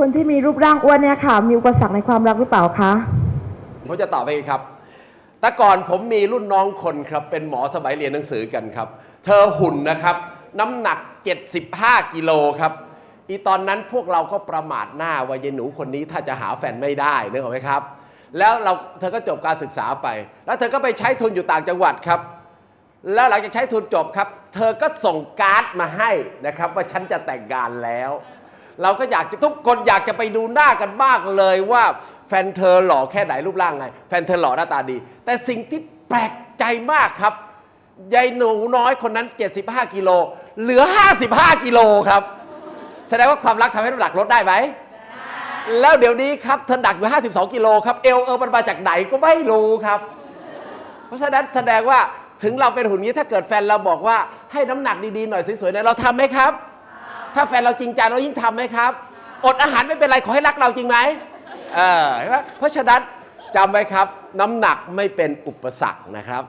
คนที่มีรูปร่างอ้วนเนี่ยค่ะ มีอุปสรรคในความรักหรือเปล่าคะผมจะตอบให้ครับ แต่ก่อนผมมีรุ่นน้องคนครับ เป็นหมอสมัยเรียนหนังสือกันครับ เธอหุ่นนะครับ น้ำหนัก 75 กิโลครับอีตอนนั้นพวกเราก็ประมาทหน้าว่ายายหนูคนนี้ถ้าจะหาแฟนไม่ได้นึกออกไหมครับ แล้วเราเธอก็จบการศึกษาไป แล้วเธอก็ไปใช้ทุนอยู่ต่างจังหวัดครับ แล้วหลังจากใช้ทุนจบครับ เธอก็ส่งการ์ดมาให้นะครับ ว่าฉันจะแต่งงานแล้ว เราก็อยากจะทุกคนอยากจะไปดูหน้ากันมากเลยว่าแฟนเธอหล่อแค่ไหนรูปร่างไง แฟนเธอหล่อหน้าตาดี แต่สิ่งที่แปลกใจมากครับยายหนูน้อยคนนั้น 75 กิโลเหลือ 55 กิโลครับแสดงว่าความรักทำให้น้ำหนักลดได้ไหม แล้วเดี๋ยวนี้ครับเธอหนักอยู่ 52 กิโลครับ เอวเออมันมาจากไหนก็ไม่รู้ครับ เพราะฉะนั้นแสดงว่าถึงเราเป็นหุ่นนี้ถ้าเกิดแฟนเราบอกว่าให้น้ำหนักดีๆหน่อยสวยๆหน่อยเราทำไหมครับ ถ้าแฟนเราจริงใจเรายิ่งทำไหมครับ อดอาหารไม่เป็นไรขอให้รักเราจริงไหมเออเพราะฉะนั้นจำไว้ครับ น้ำหนักไม่เป็นอุปสรรคนะครับ